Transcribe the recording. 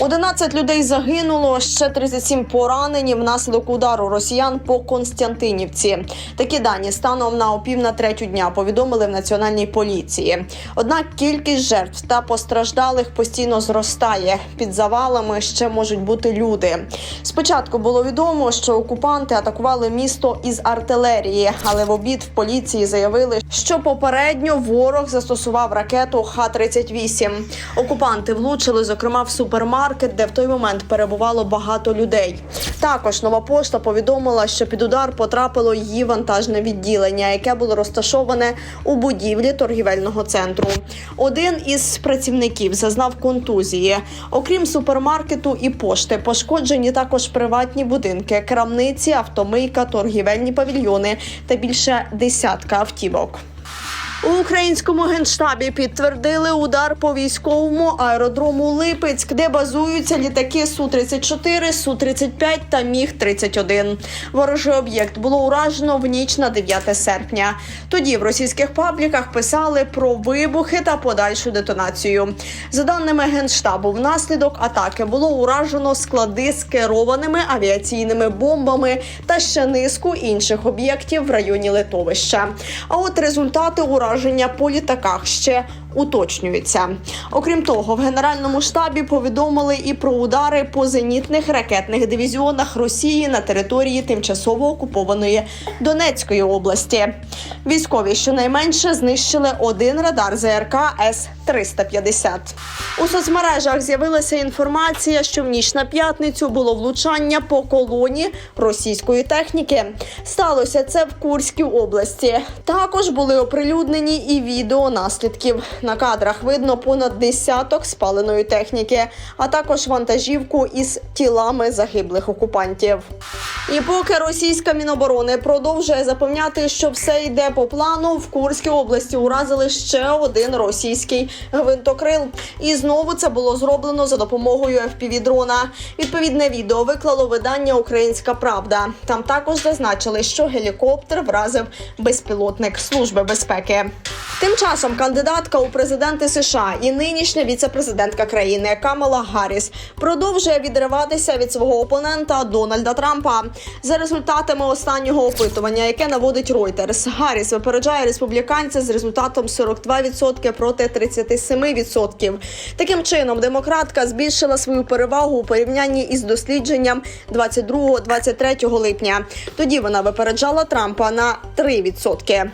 11 людей загинуло, ще 37 поранені внаслідок удару росіян по Константинівці. Такі дані станом на опів на третю дня повідомили в національній поліції. Однак кількість жертв та постраждалих постійно зростає. Під завалами ще можуть бути люди. Спочатку було відомо, що окупанти атакували місто із артилерії, але в обід в поліції заявили, що попередньо ворог застосував ракету Х-38. Окупанти влучили, зокрема, в супермаркет, де в той момент перебувало багато людей. Також нова пошта повідомила, що під удар потрапило її вантажне відділення, яке було розташоване у будівлі торгівельного центру. Один із працівників зазнав контузії. Окрім супермаркету і пошти, пошкоджені також приватні будинки, крамниці, автомийка, торгівельні павільйони та більше десятка автівок. У українському генштабі підтвердили удар по військовому аеродрому Липецьк, де базуються літаки су 34 су 35 та міг 31 Ворожий об'єкт було уражено в ніч на 9 серпня. Тоді в російських пабліках писали про вибухи та подальшу детонацію. За даними генштабу, внаслідок атаки було уражено склади з керованими авіаційними бомбами та ще низку інших об'єктів в районі литовища. А от результати ураження по літаках. Ще уточнюються. Окрім того, в генеральному штабі повідомили і про удари по зенітних ракетних дивізіонах Росії на території тимчасово окупованої Донецької області. Військові щонайменше знищили один радар ЗРК С 350 У соцмережах з'явилася інформація, що в ніч на п'ятницю було влучання по колоні російської техніки. Сталося це в Курській області. Також були оприлюднені і відео наслідків. На кадрах видно понад десяток спаленої техніки, а також вантажівку із тілами загиблих окупантів. І поки російська міноборони продовжує запевняти, що все йде по плану, в Курській області уразили ще один російський гвинтокрил. І знову це було зроблено за допомогою FPV-дрона. Відповідне відео виклало видання Українська Правда. Там також зазначили, що гелікоптер вразив безпілотник Служби безпеки. Тим часом кандидатка президенти США і нинішня віцепрезидентка країни Камала Гарріс продовжує відриватися від свого опонента Дональда Трампа. За результатами останнього опитування, яке наводить Reuters, Гарріс випереджає республіканця з результатом 42% проти 37%. Таким чином, демократка збільшила свою перевагу у порівнянні із дослідженням 22-23 липня. Тоді вона випереджала Трампа на 3%.